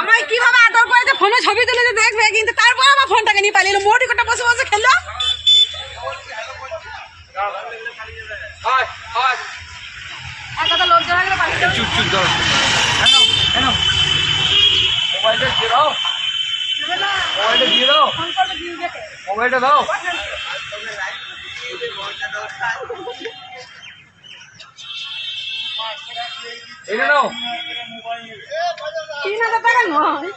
আমায় কীভাবে আদর করে যে ফোনে ছবি তুলে যে দেখবে? কিন্তু তারপর আমার ফোনটাকে নিয়ে পালিয়ে এলো মোটি কোটা বসে বসে হয়ে যাবে। চুপ চুপ দাও মোবাইলটা দিয়ে দাও। মোবাইলটা দিয়ে দাও। মোবাইলটা দাও। এটা নাও। তিন হাজার টাকা নয়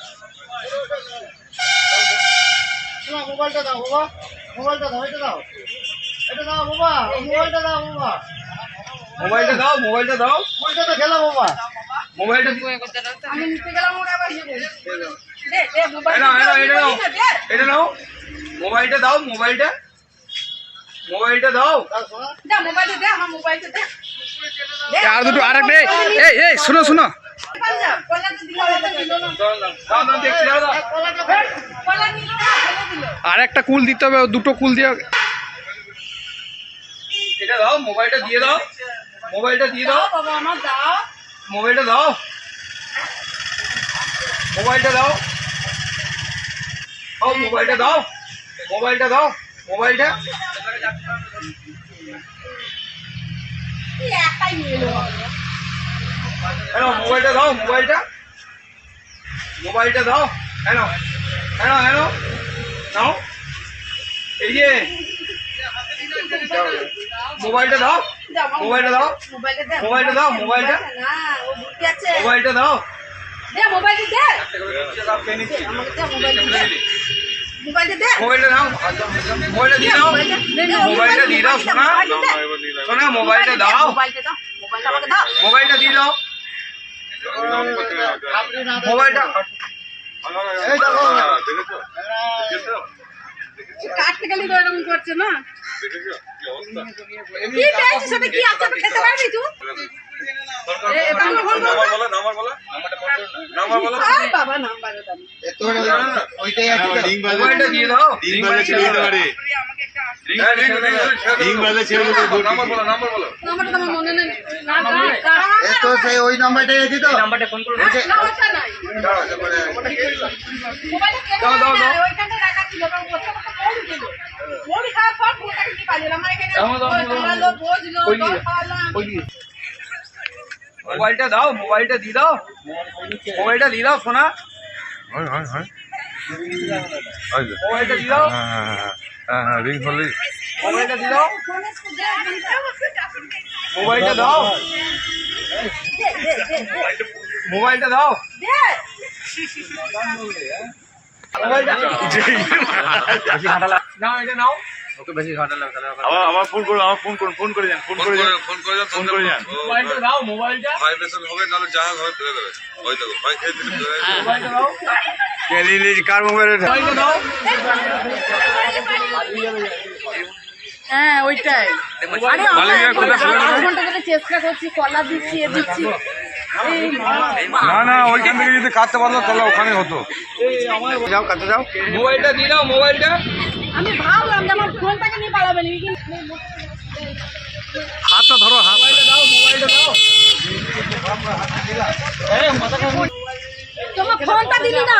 মোবাইলটা দাও বাবা। মোবাইলটা দাও এটা দাও। এটা দাও বাবা মোবাইলটা দাও বাবা। মোবাইলটা দাও মোবাইলটা দাও। মোবাইলটা তো খেলা বাবা। মোবাইলটা আমি নিতে গেলাম ওরা আবার দে, দে, মোবাইল এটা নাও। নাও। মোবাইলটা দাও মোবাইলটা। মোবাইলটা দাও। দে, মোবাইলটা দে, আমার মোবাইলটা দে। আর দুটো আর একটা এই এই, শোনো শোনো। আর একটা কুল দিতে হবে দুটো কুল দিয়ে। এটা দাও, মোবাইলটা দিয়ে দাও। মোবাইলটা দিয়ে দাও। মোবাইলটা দাও। মোবাইলটা দাও। দাও, মোবাইলটা দাও। মোবাইলটা দাও। মোবাইলটা। হ্যালো মোবাইলটা দাও মোবাইলটা। মোবাইলটা দাও। Hello hello hello. নাও এই যে মোবাইলটা দাও। মোবাইলটা দাও। মোবাইলটা দাও, মোবাইলটা। মোবাইলটা দাও। মোবাইলটা দাও। মোবাইলটা দিয়ে দাও মোবাইলটা দিয়ে দাও শোনা মোবাইলটা দাও। মোবাইলটা দাও। দাও। দিয়ে দাও। মোবাইলটা কাটতে গেলে তো এরকম করছে না। কি পেয়েছিস সাথে কি আছে? খেতে পারবি তুই? দাও। ওইটাই আছে মোবাইলটা দিয়ে দাও। তিন বাজে ওই নাম্বারটাই আছে তো নাম্বারটা ফোন করো না মোবাইলটা দাও, রাখা। আমার এখানে দাও। মোবাইলটা দাও মোবাইলটা দিয়ে দাও মোবাইলটা দিয়ে দাও হয় হয় হয় মোবাইলটা দিয়ে দাও হ্যাঁ হ্যাঁ রিং হলে মোবাইলটা দাও। মোবাইলটা দাও। মোবাইলটা দাও। আবার ফোন করুন আমার ফোন করুন ফোন করে যান ফোন করে যান ফোন করে যান ফোন করে যান। মোবাইলটা দাও মোবাইলটা। ভাইব্রেশন হবে নাহলে যা হবে। ফেলে দেবে ভাই খেয়ে মোবাইলটা দাও। মোবাইলটা দাও। হ্যাঁ ওইটাই। আরে? ঘণ্টা ধরে চেষ্টা করছি কলা দিচ্ছি এ দিচ্ছি। না না ওইখান থেকে যদি কাটতে পারল তাহলে ওখানে হতো। যাও কাছে যাও। মোবাইলটা দিয়ে দাও মোবাইলটা। আমি ভাবলাম যে আমার ফোনটাকে নিয়ে কিন্তু হাতটা ধরো হাত মোবাইলটা দাও মোবাইলটা দাও। ফোনটা দিলি না।